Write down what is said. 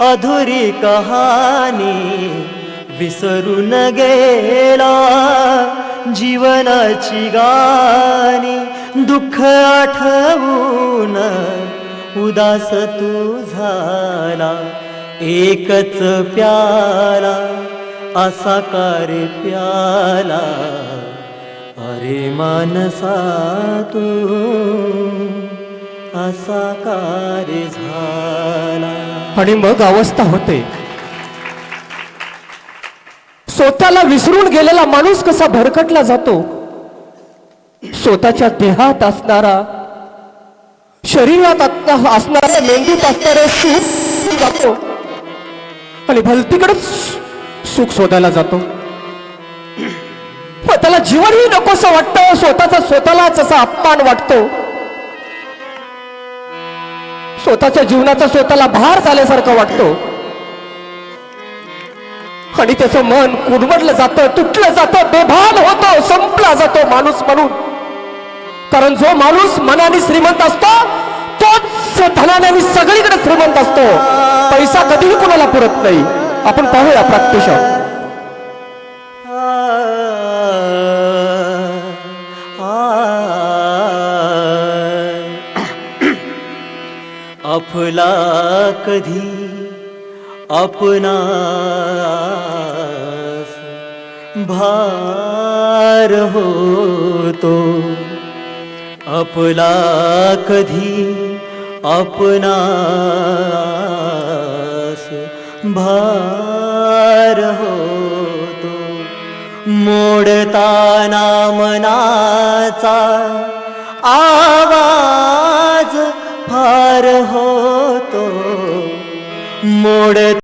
अधुरी कहाणी विसरून गेला. जीवनाची गाणी दुःख आठवून उदास तू झाला. एकच प्याला असा कार्य प्याला. अरे मानसा तू असा कार्य झाला. आणि मग अवस्था होते. स्वतःला विसरून गेलेला माणूस कसा भरकटला जातो? स्वतःच्या देहात असणारा शरीरात आत- असणाऱ्या मेंदूत असणारे सुख जातो. आणि भलतीकडेच सुख शोधायला जातो. त्याला जीवनही नकोसं वाटतं स्वतःचा स्वतःलाच असा अपमान वाटतो. स्वतःच्या जीवनाचा स्वतःला भार झाल्यासारखं वाटतो. आणि त्याचं मन कुरमडलं जातं तुटलं जातं बेभान होतो संपला जातो माणूस म्हणून. कारण जो माणूस मनाने श्रीमंत असतो तोच धनाने आणि सगळीकडे श्रीमंत असतो. पैसा कधीही कुणाला पुरत नाही. आपण पाहूया प्रत्यक्ष. अफला कधी आपणास भार होतो? आपला कधी आपणास भार होतो? मोडताना मनाचा પાર હો તો મોડ